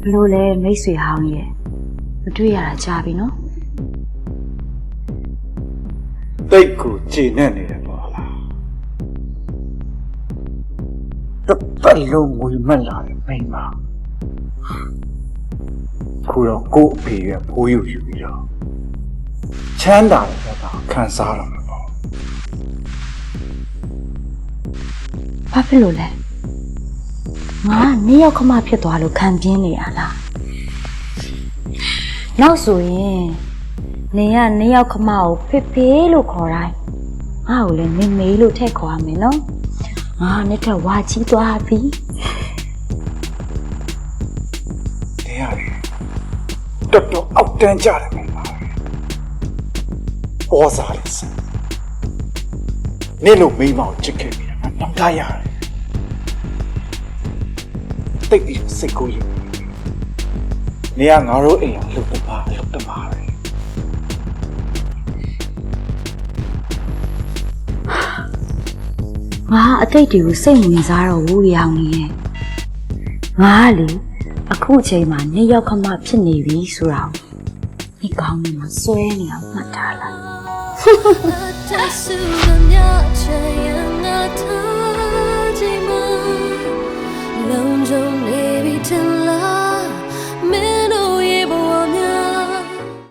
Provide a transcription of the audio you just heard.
ဘလို့လဲမိတ်ဆွေဟောင်းရဲ့မတွေ့ရတာကြာပြီနော်တိတ်ကိုခြေနဲ့နေတယ်ပေါ့လားတစ်ပတ်လုံးဝေမက်လာတယ်မိန်းမခုတော့ကို့အဖေရဲ့ဖိုးယူယူပြီးတော့ချမ်းသာတဲ့ဘက်ကခံစားရမှာပေါ့ဘာဖြစ်လို့လဲ ငါနေရောက်ခမဖြစ်သွားလို့ခံပြင်းနေရလားနောက်ဆိုရင်နေကနေရောက်ခမကိုဖေဖေလို့ခေါ်တိုင်းငါ့ကိုလည်းမေမေလို့ထည့်ခေါ်ရမယ်နော်ငါနဲ့ထက်ဝါကြီးသွားပြီနေရတယ်တော်တော်အောက်တန်းကြတယ်မိန်းမပေါ်စားတယ်စမ်းနေလို့မိန်းမကိုချစ်ခဲ့ပြီငါတော့ထားရတယ် တိတ်ပြီးစိတ်ကိုယူနေကငါတို့အိမ်ကလှုပ်တပါလှုပ်တပါပဲငါအတိတ်တွေကိုစိတ်မဝင်စားတော့ဘူးရောင်နေရဲ့ငါကလေအခုအချိန်မှာနေရောက်ခမဖြစ်နေပြီဆိုတော့ဒီကောင်းနေမှာစွဲနေအောင်မှတ်ထားလိုက် just to the found your name till love.